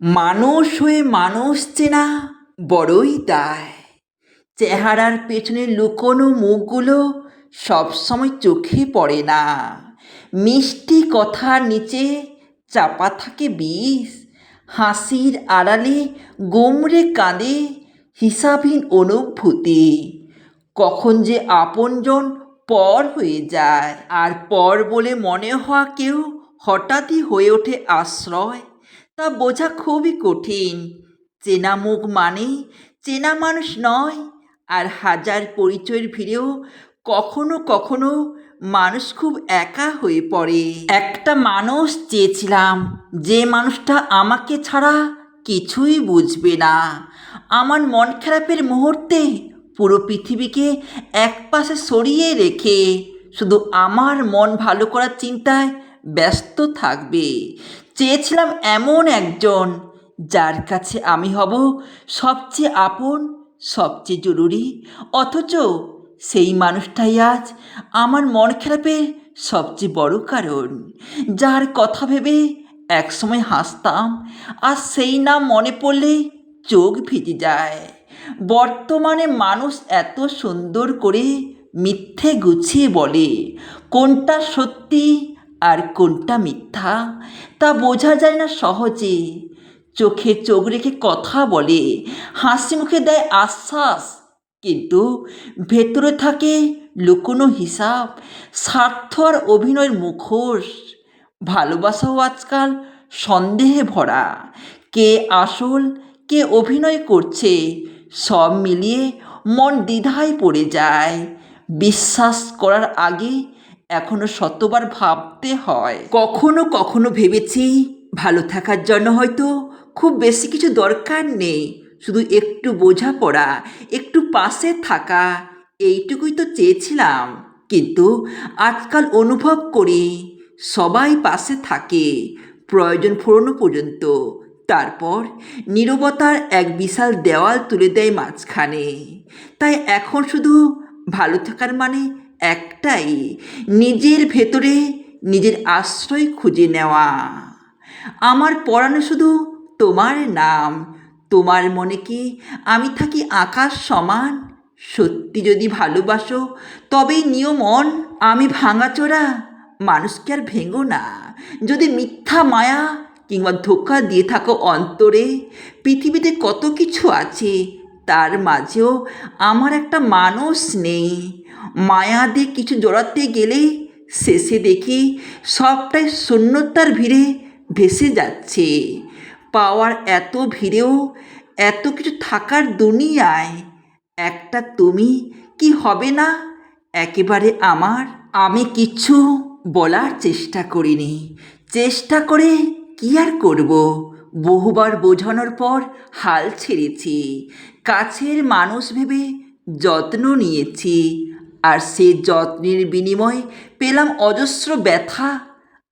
মানুষ হয়ে মানুষ চেনা বড়ই দায়। চেহারার পেছনে লুকোনো মুখগুলো সবসময় চোখে পড়ে না। মিষ্টি কথার নিচে চাপা থাকে বিষ। হাসির আড়ালে গোমরে কাঁদে হিসাবহীন অনুভূতি। কখন যে আপনজন পর হয়ে যায়। আর পর বলে মনে হওয়া কেউ হঠাৎই হয়ে ওঠে আশ্রয়। তা বোঝা খুবই কঠিন। চেনা মুখ মানে চেনা মানুষ নয়, আর হাজার পরিচয়ের ভিড়েও কখনো কখনো মানুষ খুব একা হয়ে পড়ে। একটা মানুষ চেয়েছিলাম, যে মানুষটা আমাকে ছাড়া কিছুই বুঝবে না। আমার মন খারাপের মুহূর্তে পুরো পৃথিবীকে একপাশে সরিয়ে রেখে শুধু আমার মন ভালো করার চিন্তায় ব্যস্ত থাকবে। চেয়েছিলাম এমন একজন যার কাছে আমি হব সবচেয়ে আপন, সবচেয়ে জরুরি। অথচ সেই মানুষটাই আজ আমার মন খারাপের সবচেয়ে বড় কারণ। যার কথা ভেবে একসময় হাসতাম, আর সেই নাম মনে পড়লে চোখ ভিজে যায়। বর্তমানে মানুষ এত সুন্দর করে মিথ্যে গুছিয়ে বলে, কোনটা সত্যি আর কোনটা মিথ্যা তা বোঝা যায় না সহজে। চোখে চোখ রেখে কথা বলে, হাসি মুখে দেয় আশ্বাস। কিন্তু ভেতরে থাকে লুকোনো হিসাব, স্বার্থ আর অভিনয়ের মুখোশ। ভালোবাসাও আজকাল সন্দেহে ভরা। কে আসল, কে অভিনয় করছে, সব মিলিয়ে মন দ্বিধায় পড়ে যায়। বিশ্বাস করার আগে এখনও শতবার ভাবতে হয়। কখনো কখনো ভেবেছি, ভালো থাকার জন্য হয়তো খুব বেশি কিছু দরকার নেই। শুধু একটু বোঝাপড়া, একটু পাশে থাকা, এইটুকুই তো চেয়েছিলাম। কিন্তু আজকাল অনুভব করি, সবাই পাশে থাকে, প্রয়োজন ফুরনো পর্যন্ত। তারপর নীরবতার এক বিশাল দেওয়াল তুলে দেয় মাঝখানে। তাই এখন শুধু ভালো থাকার মানে একটাই, নিজের ভেতরে নিজের আশ্রয় খুঁজে নেওয়া। আমার পড়ানো শুধু তোমার নাম, তোমার মনে কি আমি থাকি আকাশ সমান? সত্যি যদি ভালোবাসো তবেই নিয়ম মন আমি ভাঙাচোরা। মানুষকে আর ভেঙো না। যদি মিথ্যা, মায়া কিংবা ধোকা দিয়ে থাকো অন্তরে, পৃথিবীতে কত কিছু আছে, তার মাঝেও আমার একটা মানুষ নেই। মায়া দিয়ে কিছু জড়াতে গেলে শেষে দেখি সবটাই শূন্যতার ভিড়ে ভেসে যাচ্ছে। পাওয়ার এত ভিড়েও এত কিছু থাকার দুনিয়ায় একটা তুমি কি হবে না? একেবারে আমার। আমি কিছু বলার চেষ্টা করিনি। চেষ্টা করে কি আর করব? বহুবার বোঝানোর পর হাল ছেড়েছি। কাছের মানুষ ভেবে যত্ন নিয়েছি। আর সে যত্নের বিনিময়ে পেলাম অজস্র ব্যথা।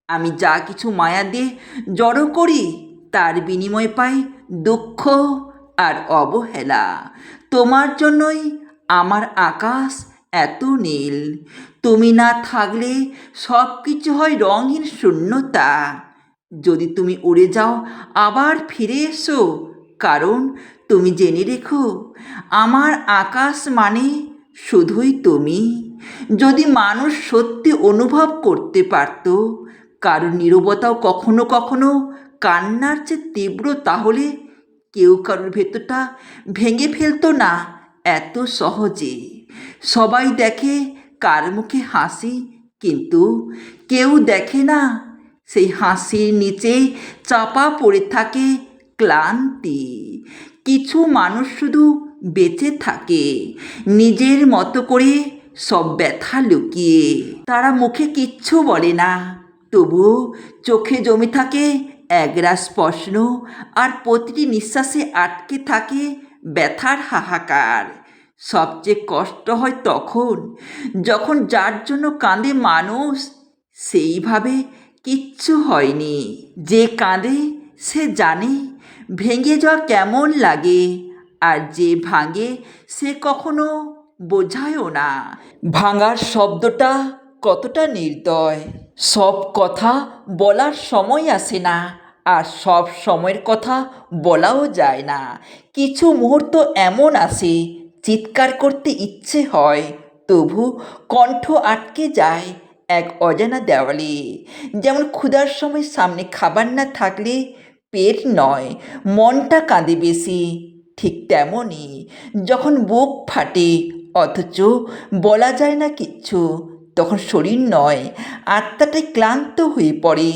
আমি যা কিছু মায়া দিয়ে জড়ো করি, তার বিনিময়ে পাই দুঃখ আর অবহেলা। তোমার জন্যই আমার আকাশ এত নীল। তুমি না থাকলে সব কিছু হয় রঙিন শূন্যতা। যদি তুমি উড়ে যাও, আবার ফিরে এসো। কারণ তুমি জেনে রেখো, আমার আকাশ মানে শুধুই তুমি। যদি মানুষ সত্যি অনুভব করতে পারত কারণ নীরবতাও কখনো কখনো কান্নার চেয়ে তীব্র, তাহলে কেউ কারোর ভেতরটা ভেঙে ফেলতো না, এত সহজে। সবাই দেখে কার মুখে হাসি, কিন্তু কেউ দেখে না, সেই হাসির নিচে চাপা পড়ে থাকে ক্লান্তি। কিছু মানুষ শুধু বেঁচে থাকে। নিজের মতো করে সব ব্যথা লুকিয়ে। তারা মুখে কিচ্ছু বলে না। তবুও চোখে জমে থাকে, একরাশ প্রশ্ন, আর প্রতিটি নিঃশ্বাসে আটকে থাকে ব্যথার হাহাকার। সবচেয়ে কষ্ট হয় তখন, যখন যার জন্য কাঁদে মানুষ, সেইভাবে কিচ্ছু হয়নি। যে কাঁদে, সে জানে, ভেঙে যাওয়া কেমন লাগে। আর যে ভাঙে সে কখনো বোঝায়ও না। ভাঙার শব্দটা কতটা নির্দয়, সব কথা বলার সময় আসে না আর সব সময়ের কথা বলাও যায় না। কিছু মুহূর্ত এমন আসে, চিৎকার করতে ইচ্ছে হয়, তবু কণ্ঠ আটকে যায় এক অজানা দেওয়ালে। যেমন ক্ষুধার সময় সামনে খাবার না থাকলে পেট নয়, মনটা কাঁদে বেশি। ঠিক তেমনই। যখন বুক ফাটে, অথচ বলা যায় না কিচ্ছু, তখন শরীর নয়, আত্মাটাই ক্লান্ত হয়ে পড়ে।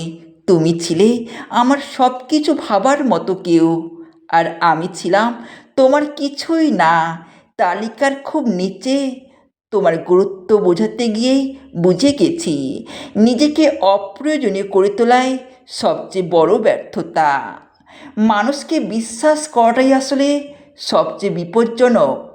তুমি ছিলে আমার সব কিছু ভাবার মতো কেউ, আর আমি ছিলাম তোমার কিছুই না। তালিকার খুব নিচে, তোমার গুরুত্ব বোঝাতে গিয়েই বুঝে গেছি, নিজেকে অপ্রয়োজনীয় করে তোলায় সবচেয়ে বড় ব্যর্থতা। মানুষকে বিশ্বাস করাটাই আসলে সবচেয়ে বিপজ্জনক।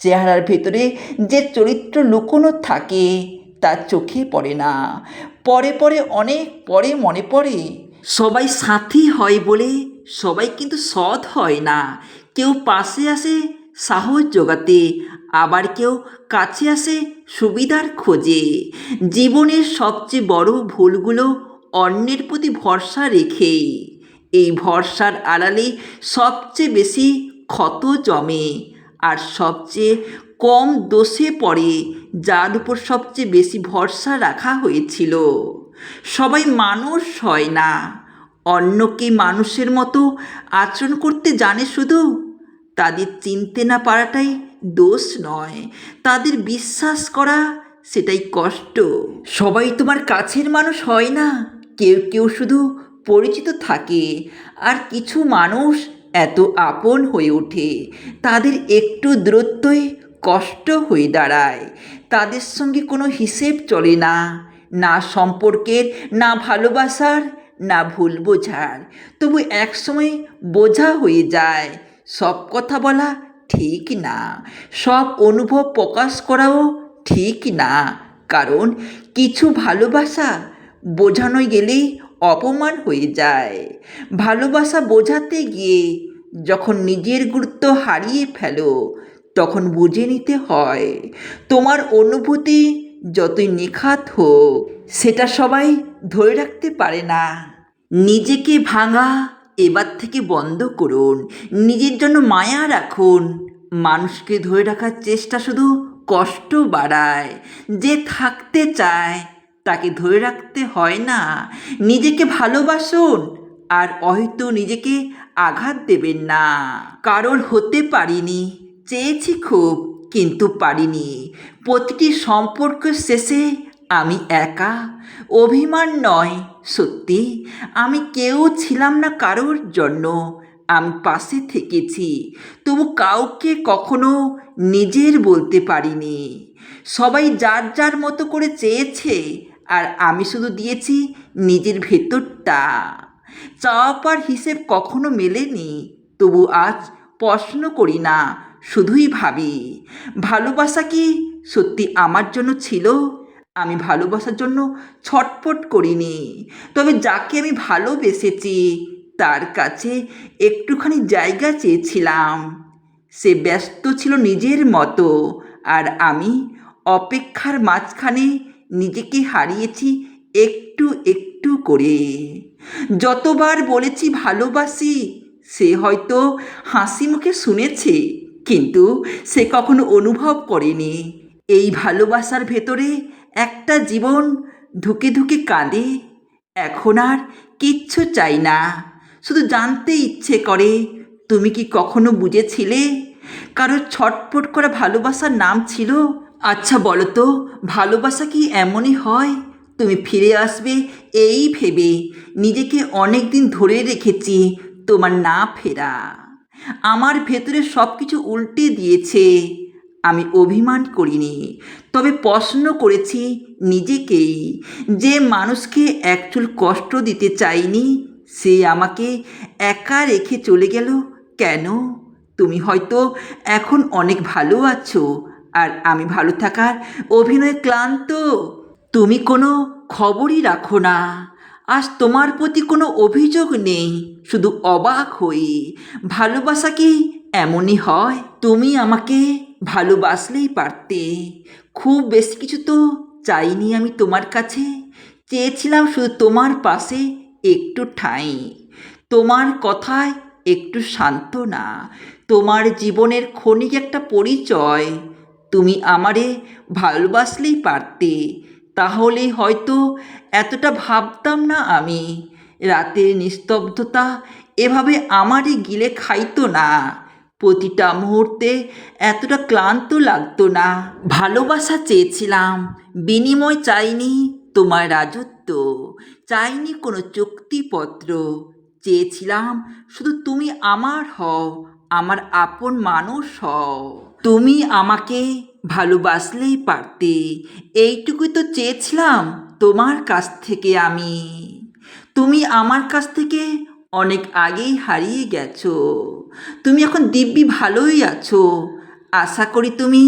চেহারার ভেতরে যে চরিত্র লুকোনো থাকে তার চোখে পড়ে না। পরে পরে, অনেক পরে মনে পড়ে, সবাই সাথী হয় বলে সবাই কিন্তু সৎ হয় না। কেউ পাশে আসে সাহস জোগাতে, আবার কেউ কাছে আসে সুবিধার খোঁজে। জীবনের সবচেয়ে বড় ভুলগুলো অন্যের প্রতি ভরসা রেখেই এই ভরসার আড়ালে সবচেয়ে বেশি ক্ষত জমে আর সবচেয়ে কম দোষে পড়ে, যার উপর সবচেয়ে বেশি ভরসা রাখা হয়েছিল। সবাই মানুষ হয় না। অন্যকে মানুষের মতো আচরণ করতে জানে শুধু? তাদের চিনতে না পারাটাই দোষ নয়। তাদের বিশ্বাস করা সেটাই কষ্ট। সবাই তোমার কাছের মানুষ হয় না। কেউ কেউ শুধু পরিচিত থাকে। আর কিছু মানুষ এত আপন হয়ে ওঠে। তাদের একটু দূরত্বই কষ্ট হয়ে দাঁড়ায়। তাদের সঙ্গে কোনো হিসেব চলে না। না সম্পর্কের, না ভালোবাসার, না ভুল বোঝার। তবু একসময় বোঝা হয়ে যায়, সব কথা বলা ঠিক না। সব অনুভব প্রকাশ করাও ঠিক না। কারণ কিছু ভালোবাসা বোঝানো গেলেই অপমান হয়ে যায়। ভালোবাসা বোঝাতে গিয়ে যখন নিজের গুরুত্ব হারিয়ে ফেলো, তখন বুঝে নিতে হয়, তোমার অনুভূতি যতই নিখাত হোক, সেটা সবাই ধরে রাখতে পারে না। নিজেকে ভাঙা এবার থেকে বন্ধ করুন, নিজের জন্য মায়া রাখুন। মানুষকে ধরে রাখার চেষ্টা শুধু কষ্ট বাড়ায়, যে থাকতে চায় তাকে ধরে রাখতে হয় না। নিজেকে ভালোবাসুন আর হয়তো নিজেকে আঘাত দেবেন না। কারণ হতে পারিনি, চেয়েছি খুব কিন্তু পারিনি। প্রতিটি সম্পর্ক শেষে আমি একা। অভিমান নয়, সত্যি। আমি কেউ ছিলাম না কারোর জন্য। আমি পাশে থেকেছি। তবু কাউকে কখনো নিজের বলতে পারিনি। সবাই যার যার মতো করে চেয়েছে আর আমি শুধু দিয়েছি নিজের ভেতরটা। চাওয়া পাওয়ার হিসেব কখনো মেলেনি, তবু আজ প্রশ্ন করি না, শুধুই ভাবি, ভালোবাসা কি সত্যি আমার জন্য ছিল? আমি ভালোবাসার জন্য ছটপট করিনি, তবে যাকে আমি ভালোবেসেছি, তার কাছে একটুখানি জায়গা চেয়েছিলাম। সে ব্যস্ত ছিল নিজের মতো, আর আমি অপেক্ষার মাঝখানে নিজেকে হারিয়েছি একটু একটু করে। যতবার বলেছি ভালোবাসি, সে হয়তো হাসি মুখে শুনেছে, কিন্তু সে কখনো অনুভব করেনি। এই ভালোবাসার ভেতরে একটা জীবন ধুকে ধুকে কাঁদে। এখন আর কিচ্ছু চাই না। শুধু জানতে ইচ্ছে করে, তুমি কি কখনো বুঝেছিলে? কারও ছটফট করা ভালোবাসার নাম ছিল আচ্ছা বলো তো, ভালোবাসা কি এমনই হয়? তুমি ফিরে আসবে এই ভেবে। নিজেকে অনেক দিন ধরে রেখেছি, তোমার না ফেরা। আমার ভেতরে সব কিছু উল্টে দিয়েছে। আমি অভিমান করিনি, তবে প্রশ্ন করেছি নিজেকেই। যে মানুষকে একচুল কষ্ট দিতে চাইনি, সে আমাকে একা রেখে চলে গেল কেন? তুমি হয়তো এখন অনেক ভালো আছো আর আমি ভালো থাকার অভিনয় ক্লান্ত। তুমি কোনো খবরই রাখো না। আজ তোমার প্রতি কোনো অভিযোগ নেই, শুধু অবাক হই। ভালোবাসা কি এমনই হয়? তুমি আমাকে ভালোবাসলেই পারতে। খুব বেশি কিছু তো চাইনি আমি তোমার কাছে। চেয়েছিলাম শুধু তোমার পাশে একটু ঠাঁই। তোমার কথায় একটু শান্ত না তোমার জীবনের ক্ষণিক একটা পরিচয়। তুমি আমারে ভালোবাসলেই পারতে। তাহলে হয়তো এতটা ভাবতাম না আমি। রাতের নিস্তব্ধতা এভাবে আমারই গিলে খাইতো না। প্রতিটা মুহূর্তে এতটা ক্লান্ত লাগতো না। ভালোবাসা চেয়েছিলাম, বিনিময় চাইনি তোমার রাজত্ব, চাইনি কোনো চুক্তিপত্র। চেয়েছিলাম, শুধু তুমি আমার হও, আমার আপন মানুষ হও। তুমি আমাকে ভালোবাসলেই পারতে, এইটুকুই তো চেয়েছিলাম তোমার কাছ থেকে আমি। তুমি আমার কাছ থেকে অনেক আগেই হারিয়ে গেছো। তুমি এখন দিব্যি ভালোই আছো। আশা করি তুমি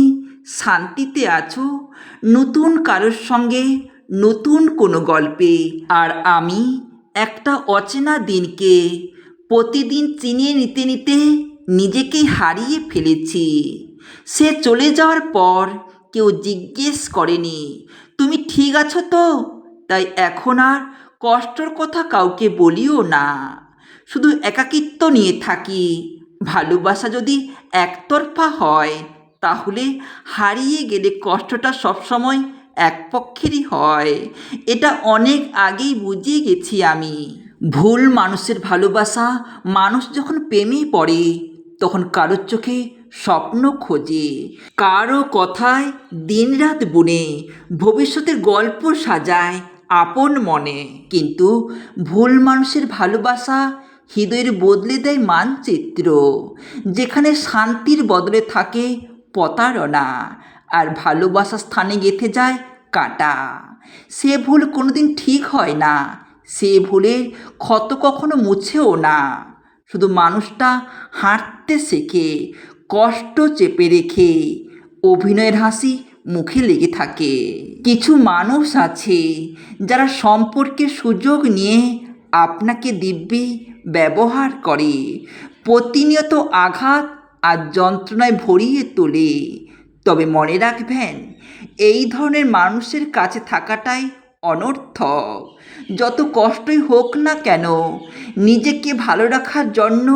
শান্তিতে আছো। নতুন কারোর সঙ্গে নতুন কোনো গল্পে। আর আমি একটা অচেনা দিনকে প্রতিদিন চিনিয়ে নিতে নিতে নিজেকেই হারিয়ে ফেলেছি। সে চলে যাওয়ার পর কেউ জিজ্ঞেস করেনি, তুমি ঠিক আছো তো? তাই এখন আর কষ্টর কথা কাউকে বলিও না। শুধু একাকিত্ব নিয়ে থাকি। ভালোবাসা যদি একতরফা হয়, তাহলে হারিয়ে গেলে কষ্টটা সবসময় এক পক্ষেরই হয়। এটা অনেক আগেই বুঝিয়ে গেছি আমি। ভুল মানুষের ভালোবাসা মানুষ যখন প্রেমে পড়ে, তখন কারোর চোখে স্বপ্ন খোঁজে। কারও কথায় দিনরাত বুনে, ভবিষ্যতের গল্প সাজায় আপন মনে। কিন্তু ভুল মানুষের ভালোবাসা হৃদয়ের বদলে দেয় মানচিত্র, যেখানে শান্তির বদলে থাকে প্রতারণা। আর ভালোবাসা স্থানে গেঁথে যায় কাটা। সে ভুল কোনোদিন ঠিক হয় না। সে ভুলের ক্ষত কখনো মুছেও না। শুধু মানুষটা হাঁটতে শেখে, কষ্ট চেপে রেখে, অভিনয়ের হাসি মুখে লেগে থাকে। কিছু মানুষ আছে যারা সম্পর্কের সুযোগ নিয়ে আপনাকে দিব্যি ব্যবহার করে, প্রতিনিয়ত আঘাত আর যন্ত্রণায় ভরিয়ে তোলে। তবে মনে রাখবেন, এই ধরনের মানুষের কাছে থাকাটাই অনর্থক যত কষ্টই হোক না কেন, নিজেকে ভালো রাখার জন্য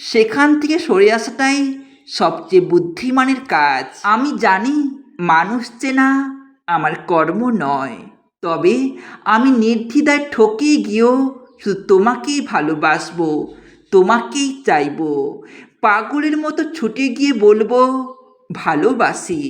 সেখান থেকে সরে আসাটাই সবচেয়ে বুদ্ধিমানের কাজ। আমি জানি, মানুষ চেনা আমার কর্ম নয়, তবে আমি নির্দ্বিধায় ঠকে গিয়েও শুধু তোমাকেই ভালোবাসবো, তোমাকেই চাইব। পাগলের মতো ছুটে গিয়ে বলব ভালোবাসি।